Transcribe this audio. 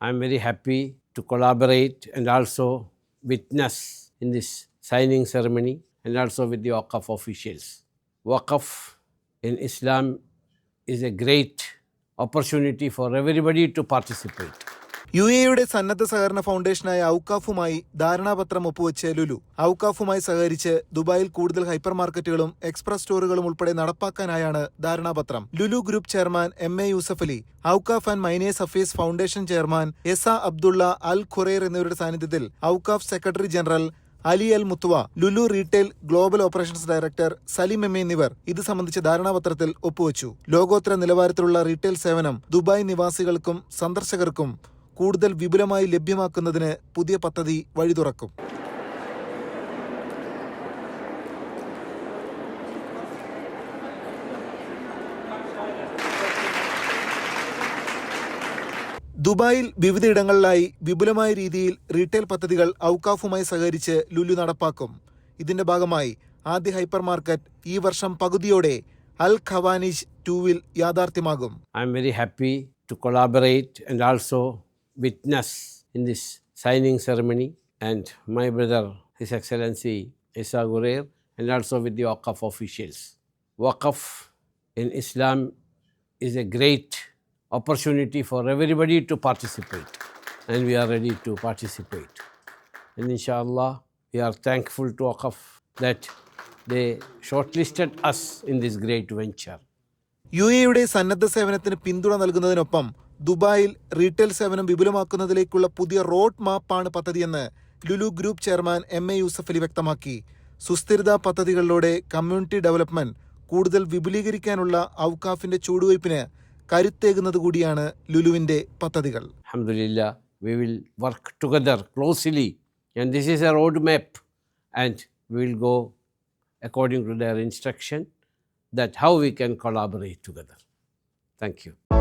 I'm very happy to collaborate and also witness in this signing ceremony and also with the Waqf officials. Waqf in Islam is a great opportunity for everybody to participate. U എയുടെ സന്നദ്ധ സഹകരണ ഫൗണ്ടേഷനായ ഔക്കാഫുമായി ധാരണാപത്രം ഒപ്പുവെച്ച ലുലു. ഔക്കാഫുമായി സഹകരിച്ച് ദുബായിൽ കൂടുതൽ hyper മാർക്കറ്റുകളും express സ്റ്റോറുകളും ഉൾപ്പെടെ നടപ്പാക്കാനായാണ് ധാരണാപത്രം. Lulu group chairman M A Yusuff Ali Awqaf and minors affairs foundation chairman S Abdullah Al Khurair എന്നിവരുടെ സാന്നിധ്യത്തിൽ Awqaf secretary general Ali Al Mutawa Lulu retail global operations director Salim M എന്നിവർ ഇത് സംബന്ധിച്ച ധാരണാപത്രത്തിൽ ഒപ്പുവച്ചു. ലോകോത്തര നിലവാരത്തിലുള്ള റീറ്റെയിൽ സേവനം ദുബായ് നിവാസികൾക്കും സന്ദർശകർക്കും കൂടുതൽ വിപുലമായി ലഭ്യമാക്കുന്നതിന് പുതിയ പദ്ധതി വഴി തുറക്കും. ദുബായിൽ വിവിധയിടങ്ങളിലായി വിപുലമായ രീതിയിൽ റീറ്റെയിൽ പദ്ധതികൾ ഔക്കാഫുമായി സഹകരിച്ച് ലുലു നടപ്പാക്കും. ഇതിന്റെ ഭാഗമായി ആദ്യ ഹൈപ്പർ മാർക്കറ്റ് ഈ വർഷം പകുതിയോടെ അൽ ഖവാനിജ് ടൂവിൽ യാഥാർത്ഥ്യമാകും. I am very happy to collaborate and also witness in this signing ceremony and my brother, His Excellency Isa Gurer, and also with the Waqf officials. Waqf in Islam is a great opportunity for everybody to participate, and we are ready to participate. And inshallah, we are thankful to Waqf that they shortlisted us in this great venture. U എയുടെ സന്നദ്ധ സേവനത്തിന് പിന്തുണ നൽകുന്നതിനൊപ്പം ദുബായിൽ retail സേവനം വിപുലമാക്കുന്നതിലേക്കുള്ള പുതിയ road മാപ്പാണ് പദ്ധതിയെന്ന് Lulu group chairman M A Yusuff Ali വ്യക്തമാക്കി സുസ്ഥിരതാ പദ്ധതികളിലൂടെ കമ്മ്യൂണിറ്റി ഡെവലപ്മെന്റ് കൂടുതൽ വിപുലീകരിക്കാനുള്ള ഔക്കാഫിന്റെ ചുവടുവയ്പ്പിന് കരുത്തേകുന്നത് കൂടിയാണ് ലുലുവിന്റെ പദ്ധതികൾ we will work together closely and this is a road map and we will go according to their instruction that how we can collaborate together. Thank you.